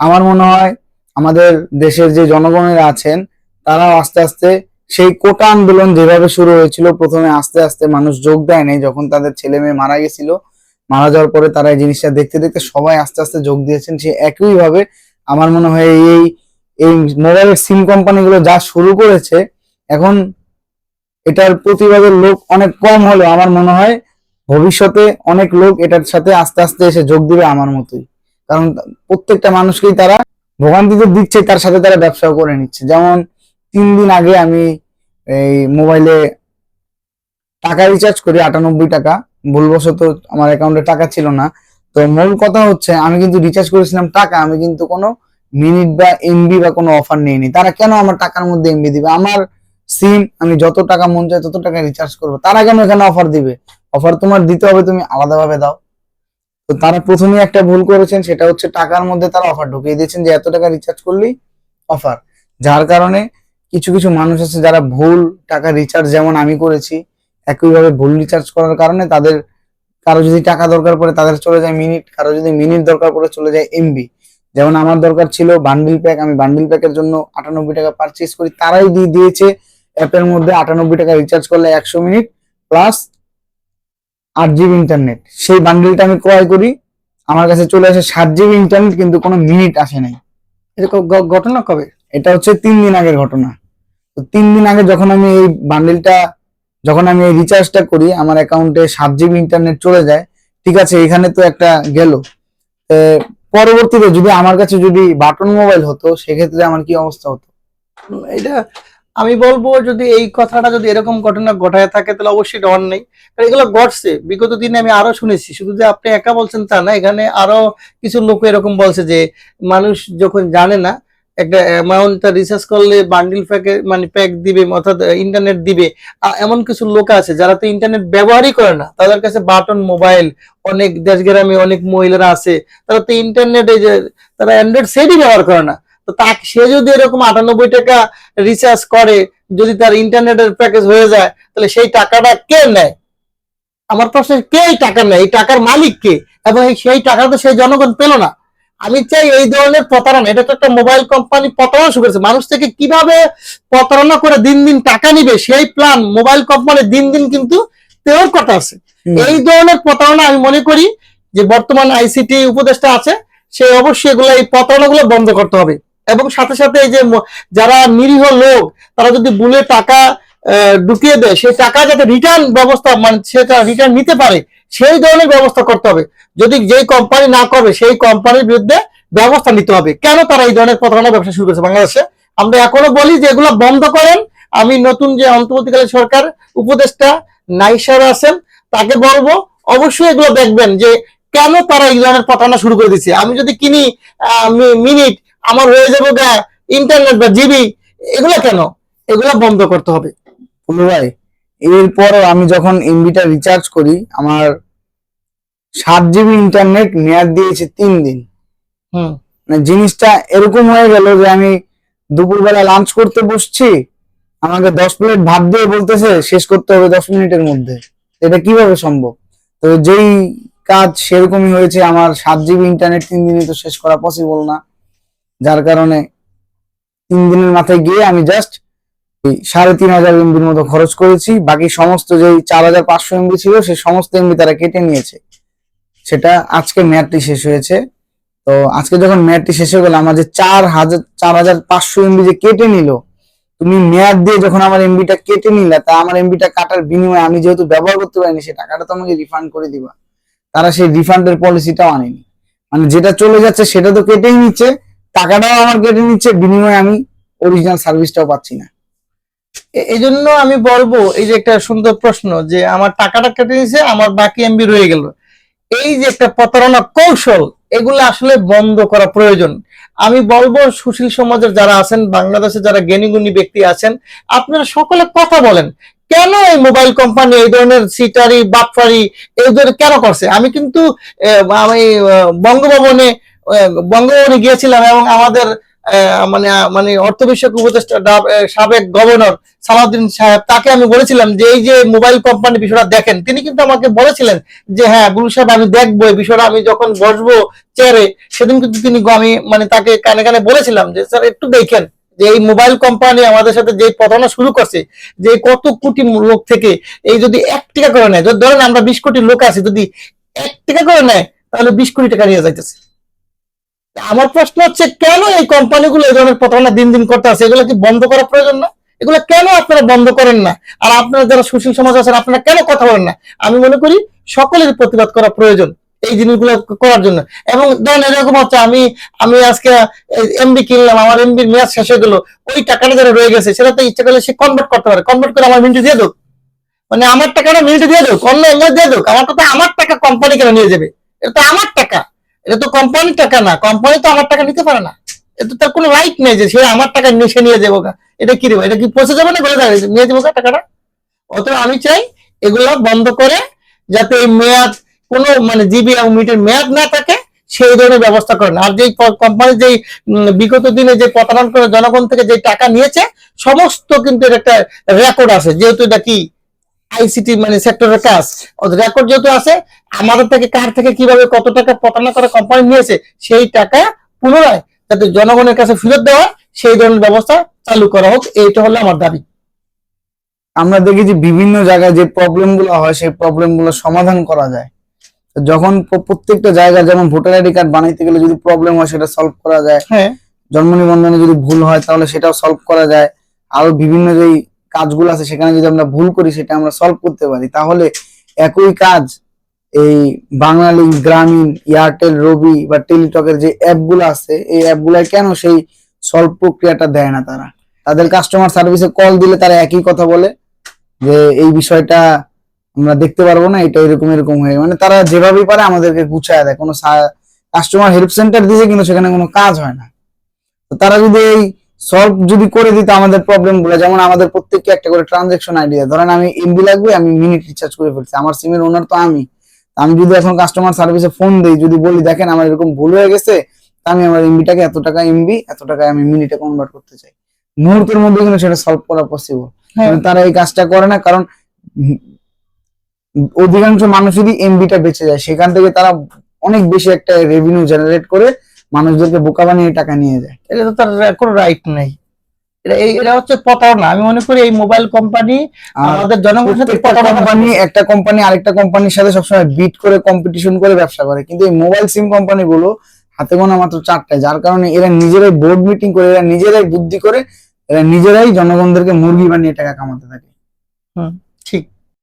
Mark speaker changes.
Speaker 1: আমার মনে হয় আমাদের দেশের যে জনগণেরা আছেন, তারাও আস্তে আস্তে সেই কোটা আন্দোলন যেভাবে শুরু হয়েছিল, প্রথমে আস্তে আস্তে মানুষ যোগ দেয় নাই, যখন তাদের ছেলে মেয়ে মারা গেছিল, মারা যাওয়ার পরে তারা এই জিনিসটা দেখতে দেখতে সবাই আস্তে আস্তে যোগ দিয়েছেন, সে একই ভাবে আমার মনে হয় এই এই মোবাইলের সিম কোম্পানিগুলো যা শুরু করেছে, এখন এটার প্রতিবাদের লোক অনেক কম হলেও আমার মনে হয় ভবিষ্যতে অনেক লোক এটার সাথে আস্তে আস্তে এসে যোগ দিবে আমার মতোই। কারণ প্রত্যেকটা মানুষকেই তারা ভোগান্তিতে দিচ্ছে, তার সাথে তারা ব্যবসাও করে নিচ্ছে। যেমন তিন দিন আগে আমি এই মোবাইলে টাকা রিচার্জ করি, আটানব্বই টাকা। ভুলবশত আমার অ্যাকাউন্টে টাকা ছিল না। তো মূল কথা হচ্ছে, আমি কিন্তু রিচার্জ করেছিলাম টাকা, আমি কিন্তু কোনো মিনিট বা এমবি বা কোনো অফার নিইনি। তারা কেন আমার টাকার মধ্যে এমবি দিবে? আমার সিম আমি যত টাকা মন চায় তত টাকা রিচার্জ করব। তারা কেন এখানে অফার দিবে। অফার তোমার দিতে হবে, তুমি আলাদাভাবে দাও। তো তারা প্রথমে একটা ভুল করেছেন, সেটা হচ্ছে টাকার মধ্যে তারা অফার ঢুকিয়ে দিয়েছেন যে এত টাকা রিচার্জ করলেই অফার যার কারণে কিছু কিছু মানুষ আছে যারা ভুল টাকা রিচার্জ যেমন আমি করেছি, একইভাবে ভুল রিচার্জ করার কারণে তাদের, কারও যদি টাকা দরকার পড়ে তাদের চলে যায় মিনিট কারও যদি মিনিট দরকার পড়ে চলে যায় এমবি যেমন আমার দরকার ছিল বান্ডিল প্যাক আমি বান্ডিল প্যাকের জন্য আটানব্বই টাকা পারচেস করি, তারাই দিয়ে দিয়েছে অ্যাপের মধ্যে আটানব্বই টাকা রিচার্জ করলে একশো মিনিট প্লাস আট জিবি ইন্টারনেট সেই বান্ডিলটা আমি ক্রয় করি, আমার কাছে চলে আসে সাত জিবি ইন্টারনেট কিন্তু কোনো মিনিট আসে নাই।
Speaker 2: এটা ঘটনা কবে?
Speaker 1: এটা হচ্ছে তিন দিন আগের ঘটনা। তো তিন দিন আগে যখন আমি এই বান্ডিলটা যখন আমি এই রিচার্জটা করি, আমার অ্যাকাউন্টে সাত জিবি ইন্টারনেট চলে যায়। ঠিক আছে, এখানে তো একটা গেল। পরবর্তীতে যদি আমার কাছে যদি বাটন মোবাইল হতো, সেক্ষেত্রে আমার কি অবস্থা হতো?
Speaker 2: এটা আমি বলব যদি এই কথাটা যদি এরকম ঘটনা ঘটায় থাকে, তাহলে অবশ্যই এটা নেই কারণ এগুলো ঘটছে। বিগত দিনে আমি আরও শুনেছি, শুধু যে আপনি একা বলছেন তা না, এখানে আরও কিছু লোক এরকম বলছে যে, মানুষ যখন জানে না, একটা অ্যামাউন্টটা রিচার্জ করলে বান্ডিল প্যাকে মানে প্যাক দিবে, অর্থাৎ ইন্টারনেট দিবে এমন কিছু লোক আছে যারা তো ইন্টারনেট ব্যবহারই করে না। তাদের কাছে বাটন মোবাইল অনেক দেশ গ্রামে অনেক মহিলারা আছে, তারা তো ইন্টারনেটে যে, তারা অ্যান্ড্রয়েড সেটই ব্যবহার করে না। তো তাকে সে যদি এরকম আটানব্বই টাকা রিচার্জ করে যদি তার ইন্টারনেটের প্যাকেজ হয়ে যায় তাহলে সেই টাকাটা কে নেয়? আমার প্রশ্ন কে এই টাকা নেয়? এই টাকার মালিক কে? এবং সেই টাকা তো সেই জনগণ পেল না। আমি চাই এই ধরনের প্রতারণা এটা তো একটা মোবাইল কোম্পানি প্রতারণা শুরু করেছে। মানুষ থেকে কীভাবে প্রতারণা করে দিন দিন টাকা নিবে? সেই প্ল্যান মোবাইল কোম্পানি দিন দিন কিন্তু তৈরি করতে আছে। এই ধরনের প্রতারণা আমি মনে করি যে বর্তমান আইসিটি উপদেষ্টা আছে সে অবশ্যই এগুলো এই প্রতারণাগুলো বন্ধ করতে হবে। এবং সাথে সাথে এই যে যারা নিরীহ লোক, তারা যদি বুলে টাকা ঢুকিয়ে দেয়, সেই টাকা যাতে রিটার্ন ব্যবস্থা মানে সেটা রিটার্ন নিতে পারে, সেই ধরনের ব্যবস্থা করতে হবে। যদি যেই কোম্পানি না করবে সেই কোম্পানির বিরুদ্ধে ব্যবস্থা নিতে হবে। কেন তারা এই ধরনের প্রতারণা ব্যবসা শুরু করেছে বাংলাদেশে? আমরা এখনও বলি যে এগুলো বন্ধ করেন। আমি নতুন যে অন্তর্বর্তীকালীন সরকার উপদেষ্টা নাইসার আছেন তাকে বলব, অবশ্যই এগুলো দেখবেন যে কেন তারা এই ধরনের প্রতারণা শুরু করে দিচ্ছে আমি যদি কিনি মিনিট আমার হয়ে যাবে গা ইন্টারনেট বা জিবি এগুলো কেন? এগুলো বন্ধ করতে হবে।
Speaker 1: ভাই এরপরও আমি যখন এমবিটা রিচার্জ করি আমার সাত জিবি ইন্টারনেট মেয়াদ দিয়েছে তিন দিন।
Speaker 2: হুম।
Speaker 1: মানে জিনিসটা এরকম হয়ে গেল যে আমি দুপুরবেলা লাঞ্চ করতে বসছি আমাকে দশ প্লেট ভাত দিয়ে বলতেছে শেষ করতে হবে দশ মিনিটের মধ্যে। এটা কীভাবে সম্ভব? তো যেই কাজ সেরকমই হয়েছে আমার সাত জিবি ইন্টারনেট তিন দিনে তো শেষ করা পসিবল না। যার কারণে তিন দিনের মাথায় গিয়ে আমি জাস্ট সাড়ে তিন হাজার এমবির মতো খরচ করেছি। বাকি সমস্ত যেই চার হাজার পাঁচশো এমবি ছিল, সে সমস্ত এমবি তারা কেটে নিয়েছে। সেটা আজকে মেয়াদটি শেষ হয়েছে। তো আজকে যখন মেয়াদটি শেষ হয়ে গেল, আমার যে চার হাজার চার হাজার পাঁচশো এমবি যে কেটে নিল, তুমি মেয়াদ দিয়ে যখন আমার এমবিটা কেটে নিলে, তা আমার এমবিটা কাটার বিনিময়ে আমি যেহেতু ব্যবহার করতে পারিনি, সে টাকাটা তো আমাকে রিফান্ড করে দিবা। তারা সেই রিফান্ডের পলিসিটাও আনেনি। মানে যেটা চলে যাচ্ছে, সেটা তো কেটেই নিচ্ছে। টাকাটাও আমার কেটে নিচ্ছে, বিনিময়ে আমি অরিজিনাল সার্ভিসটাও পাচ্ছি না।
Speaker 2: এই জন্য আমি বলব, এই যে একটা সুন্দর প্রশ্ন যে আমার টাকাটা কেটে নিয়েছে, আমার বাকি এমবি রয়ে গেল। এই যে একটা প্রতারণা কৌশল, এগুলো আসলে বন্ধ করা প্রয়োজন। আমি বলব, সুশীল সমাজের যারা আছেন, বাংলাদেশে যারা জ্ঞানীগুণী ব্যক্তি আছেন, আপনারা সকলে কথা বলেন, কেন এই মোবাইল কোম্পানি এই ধরনের সিটারি, বাটফারি, এই ধরনের কেন করছে? আমি কিন্তু আমি বঙ্গভবনে বঙ্গভবনে গিয়েছিলাম এবং আমাদের মানে মানে অর্থ বিষয়ক উপদেষ্টা সাবেক গভর্নর সালাউদ্দিন সাহেব, তাকে আমি বলেছিলাম যে, এই যে মোবাইল কোম্পানি বিষয়টা দেখেন, তিনি কিন্তু আমাকে বলেছিলেন যে হ্যাঁ গুরু সাহেব, আমি দেখব, এই বিষয়টা আমি যখন বসবো চেয়ারে, সেদিন কিন্তু তিনি আমি মানে তাকে কানে কানে বলেছিলাম যে, স্যার, একটু দেখেন যে, এই মোবাইল কোম্পানি আমাদের সাথে যে প্রতারণা শুরু করছে, যে কত কোটি লোক থেকে এই যদি এক টাকা করে নেয় ধরেন আমরা বিশ কোটি লোক আছি, যদি এক টাকা করে নেয়, তাহলে বিশ কোটি টাকা নিয়ে যাইতেছে। আমার প্রশ্ন হচ্ছে, কেন এই কোম্পানিগুলো এই ধরনের প্রতারণা দিন দিন করতে আছে? এগুলো কি বন্ধ করা প্রয়োজন না? এগুলো কেন আপনারা বন্ধ করেন না? আর আপনারা যারা সুশীল সমাজ আছেন, আপনারা কেন কথা বলেন না? আমি মনে করি সকলের প্রতিবাদ করা প্রয়োজন এই জিনিসগুলো করার জন্য। এবং ধরেন এরকম হচ্ছে, আমি আমি আজকে এমবি কিনলাম, আমার এমবির মেয়াদ শেষ হয়ে গেলো, ওই টাকাটা যারা রয়ে গেছে, সেটা তো ইচ্ছা করলে সে কনভার্ট করতে পারে। কনভার্ট করে আমার মিনিটে দিয়ে দেব মানে আমার টাকাটা মিনিটে দিয়ে দেব অন্য এমএস দিয়ে দেব আমার কথা, আমার টাকা কোম্পানি কেন নিয়ে যাবে? এটা তো আমার টাকা। এটা তো কোম্পানির টাকা না কোম্পানি তো আমার টাকা নিতে পারে না। এটা তার কোনো রাইট নেই যে সে আমার টাকা নিয়ে সে নিয়ে যাব। এটা কি দেবো এটা কি পৌঁছে যাবে না বলে দেবে নিয়ে যাব টাকাটা? অতএব আমি চাই এগুলো বন্ধ করে যাতে এই মেয়াদ কোনো মানে জিবি এবং মিটের মেয়াদ না থাকে সেই ধরনের ব্যবস্থা করেন। আর যেই কোম্পানি উম, বিগত দিনে যে প্রতারণ করে জনগণ থেকে যে টাকা নিয়েছে সমস্ত কিন্তু একটা রেকর্ড আছে। যেহেতু এটা কি আইসিটি মানে সেক্টরের কাজ। রেকর্ড যেহেতু আছে আমাদের থেকে কার থেকে কীভাবে কত টাকা প্রতারণা করে কোম্পানি নিয়েছে সেই টাকা পুনরায় যাতে জনগণের কাছে ফেরত দেওয়া সেই ধরনের ব্যবস্থা চালু করা হোক এইটা হলো আমার দাবি।
Speaker 1: আমরা দেখি যে বিভিন্ন জায়গায় যে প্রবলেমগুলো হয় সেই প্রবলেমগুলো সমাধান করা যায়। যখন প্রত্যেকটা জায়গায় যেমন ভোটার আইডি কার্ড বানাইতে গেলে যদি প্রবলেম হয় সেটা সলভ করা যায়।
Speaker 2: হ্যাঁ।
Speaker 1: জন্ম নিবন্ধনে যদি ভুল হয় তাহলে সেটাও সলভ করা যায়। আরও বিভিন্ন যেই কাজগুলো আছে, সেখানে যদি আমরা ভুল করি, সেটা আমরা সলভ করতে পারি। তাহলে একই কাজ এই বাঙালি গ্রামীণ, এয়ারটেল, রবি বা টেলিটকের যে অ্যাপগুলো আছে, এই অ্যাপগুলোয় কেন সেই সলভ প্রক্রিয়াটা দেয় না তারা? তাদের কাস্টমার সার্ভিসে কল দিলে তারা একই কথা বলে যে, এই বিষয়টা আমরা দেখতে পারব না, এটা এরকম এরকম হয়ে মানে তারা যেভাবেই পারে আমাদেরকে গুছায় দেয়। কোনো কাস্টমার হেল্প সেন্টার দিয়েছে কিন্তু সেখানে কোনো কাজ হয় না। তারা যদি এই সলভ যদি করে দিত আমাদের প্রবলেমগুলো যেমন আমাদের প্রত্যেককে একটা করে ট্রানজেকশন আইডিয়া ধরেন আমি এমবি লাগবে আমি মিনিট রিচার্জ করে ফেলছি। আমার সিমের ওনার তো আমি। আমি যদি এখন কাস্টমার সার্ভিসে ফোন দিই যদি বলি দেখেন আমার এরকম ভুল হয়ে গেছে আমি আমার এমবিটাকে এত টাকা এমবি এত টাকায় আমি মিনিটে কনভার্ট করতে চাই। মুহূর্তের মধ্যে কিন্তু সেটা সলভ করা পসিবল
Speaker 2: হ্যাঁ।
Speaker 1: তারা এই কাজটা করে না কারণ অধিকাংশ মানুষেরই এমবিটা বেঁচে যায়। সেখান থেকে তারা অনেক বেশি একটা রেভিনিউ জেনারেট করে মানুষদেরকে বোকা বানিয়ে টাকা নিয়ে যায়।
Speaker 2: এটা তো তার কোনো রাইট নেই। এটা এই- এটা হচ্ছে প্রতারণা। আমি মনে করি এই মোবাইল কোম্পানি আমাদের জনগণের সাথে প্রতারণা
Speaker 1: কোম্পানি একটা কোম্পানি আরেকটা কোম্পানির সাথে সবসময় বিট করে কম্পিটিশন করে ব্যবসা করে। কিন্তু এই মোবাইল সিম কোম্পানি গুলো হাতে গোনা মাত্র চারটে যার কারণে এরা নিজেরাই বোর্ড মিটিং করে এরা নিজেরাই বুদ্ধি করে এরা নিজেরাই জনগণদেরকে মুরগি বানিয়ে টাকা কামাতে থাকে।
Speaker 2: হুম ঠিক।